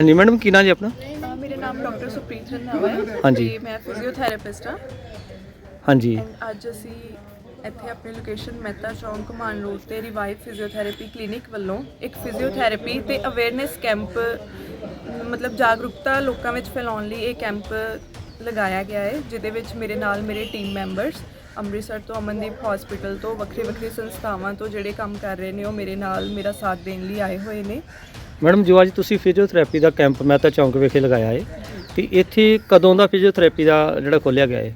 ਹਾਂਜੀ ਮੈਡਮ ਕੀ ਨਾਂ ਜੀ ਆਪਣਾ? ਅ, ਮੇਰਾ ਨਾਮ ਡਾਕਟਰ ਸੁਪ੍ਰੀਤ ਰੰਧਾਵਾ ਹੈ ਹਾਂਜੀ। ਤੇ ਮੈਂ ਫਿਜ਼ੀਓਥੈਰੇਪਿਸਟ ਹਾਂ। ਹਾਂਜੀ। ਐਂਡ ਅੱਜ ਅਸੀਂ ਇੱਥੇ ਆਪਣੀ ਲੋਕੇਸ਼ਨ ਮਹਿਤਾ ਚੌਂਕ ਮਾਨ ਰੋਡ ਤੇ ਰਿਵਾਈਵ ਫਿਜ਼ੀਓਥੈਰੇਪੀ ਕਲੀਨਿਕ ਵੱਲੋਂ ਇੱਕ ਫਿਜ਼ੀਓਥੈਰੇਪੀ ਤੇ ਅਵੇਅਰਨੈਸ ਕੈਂਪ ਮਤਲਬ ਜਾਗਰੂਕਤਾ ਲੋਕਾਂ ਵਿੱਚ ਫੈਲਾਉਣ ਲਈ ਇਹ ਕੈਂਪ ਲਗਾਇਆ ਗਿਆ ਹੈ ਜਿਹਦੇ ਵਿੱਚ ਮੇਰੇ ਨਾਲ ਮੇਰੇ ਟੀਮ ਮੈਂਬਰਸ ਅੰਮ੍ਰਿਤਸਰ ਤੋਂ ਅਮਨਦੀਪ ਹਸਪੀਟਲ ਤੋਂ ਵੱਖਰੀ ਵੱਖਰੀ ਸੰਸਥਾਵਾਂ ਤੋਂ ਜਿਹੜੇ ਕੰਮ ਕਰ ਰਹੇ ਨੇ ਉਹ ਮੇਰੇ ਨਾਲ ਮੇਰਾ ਸਾਥ ਦੇਣ ਲਈ ਆਏ ਹੋਏ ਨੇ। ਮੈਡਮ ਜੋ ਅੱਜ ਤੁਸੀਂ ਫਿਜ਼ੀਓਥੈਰੇਪੀ ਦਾ ਕੈਂਪ ਮਹਿਤਾ ਚੌਂਕ ਵਿਖੇ ਲਗਾਇਆ ਹੈ ਤੇ ਇੱਥੇ ਕਦੋਂ ਦਾ ਫਿਜ਼ੀਓਥੈਰੇਪੀ ਦਾ ਜਿਹੜਾ ਖੋਲਿਆ ਗਿਆ ਹੈ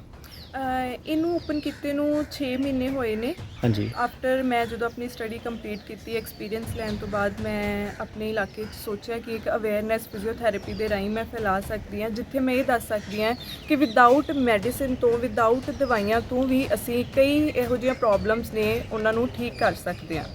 ਇਹਨੂੰ ਓਪਨ ਕੀਤੇ ਨੂੰ 6 ਮਹੀਨੇ ਹੋਏ ਨੇ। ਹਾਂਜੀ। ਆਫਟਰ ਮੈਂ ਜਦੋਂ ਆਪਣੀ ਸਟੱਡੀ ਕੰਪਲੀਟ ਕੀਤੀ ਐਕਸਪੀਰੀਅੰਸ ਲੈਣ ਤੋਂ ਬਾਅਦ ਮੈਂ ਆਪਣੇ ਇਲਾਕੇ 'ਚ ਸੋਚਿਆ ਕਿ ਇੱਕ ਅਵੇਅਰਨੈਸ ਫਿਜ਼ੀਓਥੈਰੇਪੀ ਦੇ ਰਾਹੀਂ ਮੈਂ ਫੈਲਾ ਸਕਦੀ ਹਾਂ ਜਿੱਥੇ ਮੈਂ ਇਹ ਦੱਸ ਸਕਦੀ ਹਾਂ ਕਿ ਵਿਦਆਊਟ ਮੈਡੀਸਿਨ ਤੋਂ ਵਿਦਆਊਟ ਦਵਾਈਆਂ ਤੋਂ ਵੀ ਅਸੀਂ ਕਈ ਇਹੋ ਜਿਹੀਆਂ ਪ੍ਰੋਬਲਮਸ ਨੇ ਉਹਨਾਂ ਨੂੰ ਠੀਕ ਕਰ ਸਕਦੇ ਹਾਂ।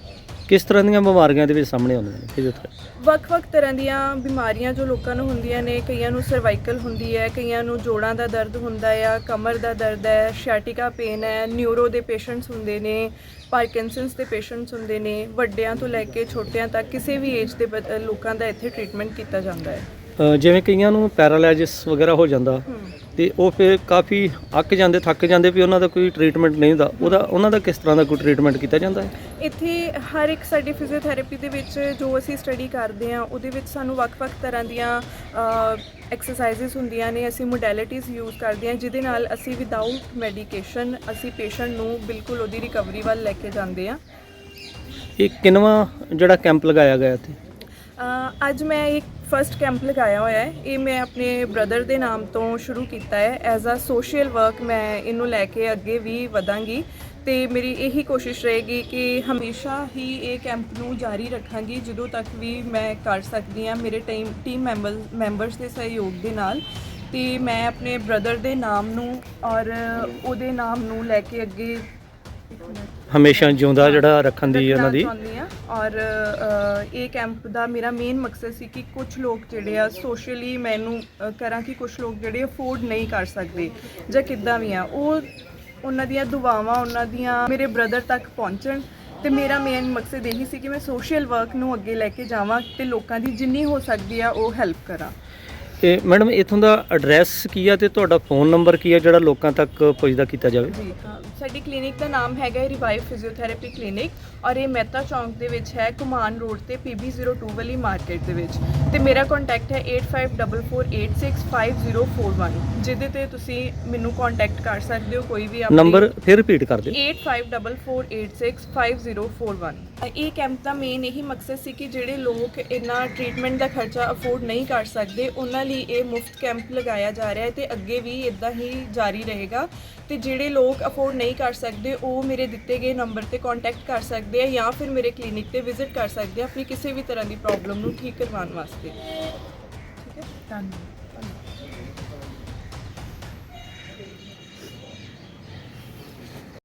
ਕਿਸ ਤਰ੍ਹਾਂ ਦੀਆਂ ਬਿਮਾਰੀਆਂ ਦੇ ਵਿੱਚ ਸਾਹਮਣੇ ਆਉਂਦੀਆਂ ਨੇ? ਫਿਜ਼ੀਓਥੈਰੇਪੀ ਵੱਖ-ਵੱਖ ਤਰ੍ਹਾਂ ਦੀਆਂ ਬਿਮਾਰੀਆਂ ਜੋ ਲੋਕਾਂ ਨੂੰ ਹੁੰਦੀਆਂ ਨੇ ਕਈਆਂ ਨੂੰ ਸਰਵਾਈਕਲ ਹੁੰਦੀ ਹੈ ਕਈਆਂ ਨੂੰ ਜੋੜਾਂ ਦਾ ਦਰਦ ਹੁੰਦਾ ਹੈ ਕਮਰ ਦਾ ਦਰਦ ਹੈ ਸ਼ੈਟਿਕਾ ਪੇਨ ਹੈ ਨਿਊਰੋ ਦੇ ਪੇਸ਼ੈਂਟਸ ਹੁੰਦੇ ਨੇ ਪਾਰਕਿੰਸਨਸ ਦੇ ਪੇਸ਼ੈਂਟਸ ਹੁੰਦੇ ਨੇ ਵੱਡਿਆਂ ਤੋਂ ਲੈ ਕੇ ਛੋਟਿਆਂ ਤੱਕ ਕਿਸੇ ਵੀ ਏਜ ਦੇ ਬ- ਲੋਕਾਂ ਦਾ ਇੱਥੇ ਟ੍ਰੀਟਮੈਂਟ ਕੀਤਾ ਜਾਂਦਾ ਹੈ। ਜਿਵੇਂ ਕਈਆਂ ਨੂੰ ਪੈਰਾਲਾਈਸਿਸ ਵਗੈਰਾ ਹੋ ਜਾਂਦਾ ਹਮ। ਤੇ ਉਹ ਫਿਰ ਕਾਫੀ ਅੱਕ ਜਾਂਦੇ ਥੱਕ ਜਾਂਦੇ ਵੀ ਉਹਨਾਂ ਦਾ ਕੋਈ ਟ੍ਰੀਟਮੈਂਟ ਨਹੀਂ ਹੁੰਦਾ। ਉਹਦਾ ਉਹਨਾਂ ਦਾ ਕਿਸ ਤਰ੍ਹਾਂ ਦਾ ਕੋਈ ਟ੍ਰੀਟਮੈਂਟ ਕੀਤਾ ਜਾਂਦਾ ਹੈ? ਇੱਥੇ ਹਰ ਇੱਕ ਸਾਡੀ ਫਿਜ਼ੀਓਥੈਰੇਪੀ ਦੇ ਵਿੱਚ ਜੋ ਅਸੀਂ ਸਟੱਡੀ ਕਰਦੇ ਹਾਂ ਉਹਦੇ ਵਿੱਚ ਸਾਨੂੰ ਵੱਖ-ਵੱਖ ਤਰ੍ਹਾਂ ਦੀਆਂ ਐਕਸਰਸਾਈਜ਼ਸ ਹੁੰਦੀਆਂ ਨੇ ਅਸੀਂ ਮੋਡੈਲਿਟੀਜ਼ ਯੂਜ਼ ਕਰਦੇ ਹਾਂ ਜਿਹਦੇ ਨਾਲ ਅਸੀਂ ਵਿਦਆਊਟ ਮੈਡੀਕੇਸ਼ਨ ਅਸੀਂ ਪੇਸ਼ੈਂਟ ਨੂੰ ਬਿਲਕੁਲ ਉਹਦੀ ਰਿਕਵਰੀ ਵੱਲ ਲੈ ਕੇ ਜਾਂਦੇ ਹਾਂ। ਇਹ ਕਿੰਨਵਾਂ ਜਿਹੜਾ ਕੈਂਪ ਲਗਾਇਆ ਗਿਆ ਇੱਥੇ? ਅੱਜ ਮੈਂ ਇੱਕ ਫਰਸਟ ਕੈਂਪ ਲਗਾਇਆ ਹੋਇਆ ਹੈ। ਇਹ ਮੈਂ ਆਪਣੇ ਬ੍ਰਦਰ ਦੇ ਨਾਮ ਤੋਂ ਸ਼ੁਰੂ ਕੀਤਾ ਹੈ। ਐਜ਼ ਅ ਸੋਸ਼ਲ ਵਰਕ ਮੈਂ ਇਹਨੂੰ ਲੈ ਕੇ ਅੱਗੇ ਵੀ ਵਧਾਂਗੀ। ਤੇ ਮੇਰੀ ਇਹੀ ਕੋਸ਼ਿਸ਼ ਰਹੇਗੀ ਕਿ ਹਮੇਸ਼ਾ ਹੀ ਇਹ ਕੈਂਪ ਨੂੰ ਜਾਰੀ ਰੱਖਾਂਗੀ, ਜਦੋਂ ਤੱਕ ਵੀ ਮੈਂ ਕਰ ਸਕਦੀ ਹਾਂ ਮੇਰੇ ਟੀਮ ਟੀਮ ਮੈਂਬਰ ਮੈਂਬਰਸ ਦੇ ਸਹਿਯੋਗ ਦੇ ਨਾਲ। ਤੇ ਮੈਂ ਆਪਣੇ ਬ੍ਰਦਰ ਦੇ ਨਾਮ ਨੂੰ ਔਰ ਉਹਦੇ ਨਾਮ ਨੂੰ ਲੈ ਕੇ ਅੱਗੇ ਹਮੇਸ਼ਾ ਜਿਉਂਦਾ ਜਿਹੜਾ ਰੱਖਣ ਦੀ ਉਹਨਾਂ ਦੀ। ਰੱਖਣਾ ਚਾਹੁੰਦੀ ਹਾਂ। ਔਰ ਅ, ਇਹ ਕੈਂਪ ਦਾ ਮੇਰਾ ਮੇਨ ਮਕਸਦ ਸੀ ਕਿ ਕੁਝ ਲੋਕ ਜਿਹੜੇ ਆ ਸੋਸ਼ਲੀ ਮੈਨੂੰ ਅ, ਕਰਾਂ ਕਿ ਕੁਝ ਲੋਕ ਜਿਹੜੇ ਅਫੋਰਡ ਨਹੀਂ ਕਰ ਸਕਦੇ ਜਾਂ ਕਿੱਦਾਂ ਵੀ ਆ। ਉਹ ਉਹਨਾਂ ਦੀਆਂ ਦੁਆਵਾਂ ਉਹਨਾਂ ਦੀਆਂ ਮੇਰੇ ਬ੍ਰਦਰ ਤੱਕ ਪਹੁੰਚਣ ਤੇ ਮੇਰਾ ਮੇਨ ਮਕਸਦ ਇਹੀ ਸੀ ਕਿ ਮੈਂ ਸੋਸ਼ਲ ਵਰਕ ਨੂੰ ਅੱਗੇ ਲੈ ਕੇ ਜਾਵਾਂ ਤੇ ਲੋਕਾਂ ਦੀ ਜਿੰਨੀ ਹੋ ਸਕਦੀ ਆ ਉਹ ਹੈਲਪ ਕਰਾਂ। ਤੇ ਮੈਡਮ ਇਥੋਂ ਦਾ ਐਡਰੈਸ ਕੀ ਆ ਤੇ ਤੁਹਾਡਾ ਫੋਨ ਨੰਬਰ ਕੀ ਆ ਜਿਹੜਾ ਲੋਕਾਂ ਤੱਕ ਪਹੁੰਚਦਾ ਕੀਤਾ ਜਾਵੇ? ਜੀ ਸਾਡੀ ਕਲੀਨਿਕ ਦਾ ਨਾਮ ਹੈਗਾ ਰਿਵਾਈਵ ਫਿਜ਼ੀਓਥੈਰੇਪੀ ਕਲੀਨਿਕ ਔਰ ਇਹ ਮਹਿਤਾ ਚੌਂਕ ਦੇ ਵਿੱਚ ਹੈ ਕੁਮਾਨ ਰੋਡ ਤੇ PB02 ਵਾਲੀ ਮਾਰਕੀਟ ਦੇ ਵਿੱਚ ਤੇ ਮੇਰਾ ਕੰਟੈਕਟ ਹੈ 8544865041 ਜਿਹਦੇ ਤੇ ਤੁਸੀਂ ਮੈਨੂੰ ਕੰਟੈਕਟ ਕਰ ਸਕਦੇ ਹੋ ਕੋਈ ਵੀ ਨੰਬਰ ਫਿਰ ਰਿਪੀਟ ਕਰ ਦਿਓ। 8544865041 ਇਹ ਕੈਂਪ ਦਾ ਮੇਨ ਇਹੀ ਮਕਸਦ ਸੀ ਕਿ ਜਿਹੜੇ ਲੋਕ ਇੰਨਾ ਟ੍ਰੀਟਮੈਂਟ ਦਾ ਖਰਚਾ ਅਫੋਰਡ ਨਹੀਂ ਕਰ ਸਕਦੇ ਉਹਨਾਂ ਲਈ ਇਹ ਮੁਫਤ ਕੈਂਪ ਲਗਾਇਆ ਜਾ ਰਿਹਾ ਹੈ ਤੇ ਅੱਗੇ ਵੀ ਇਦਾਂ ਹੀ ਜਾਰੀ ਰਹੇਗਾ। ਤੇ ਜਿਹੜੇ ਲੋਕ ਅਫੋਰਡ ਨਹੀਂ ਕਰ ਸਕਦੇ, ਉਹ ਮੇਰੇ ਦਿੱਤੇ ਗਏ ਨੰਬਰ ਤੇ ਕੰਟੈਕਟ ਕਰ ਸਕਦੇ ਆ ਜਾਂ ਫਿਰ ਮੇਰੇ ਕਲੀਨਿਕ ਤੇ ਵਿਜ਼ਿਟ ਕਰ ਸਕਦੇ ਆ, ਆਪਣੀ ਕਿਸੇ ਵੀ ਤਰ੍ਹਾਂ ਦੀ ਪ੍ਰੋਬਲਮ ਨੂੰ ਠੀਕ ਕਰਵਾਉਣ ਵਾਸਤੇ। ਠੀਕ ਹੈ? ਧੰਨਵਾਦ।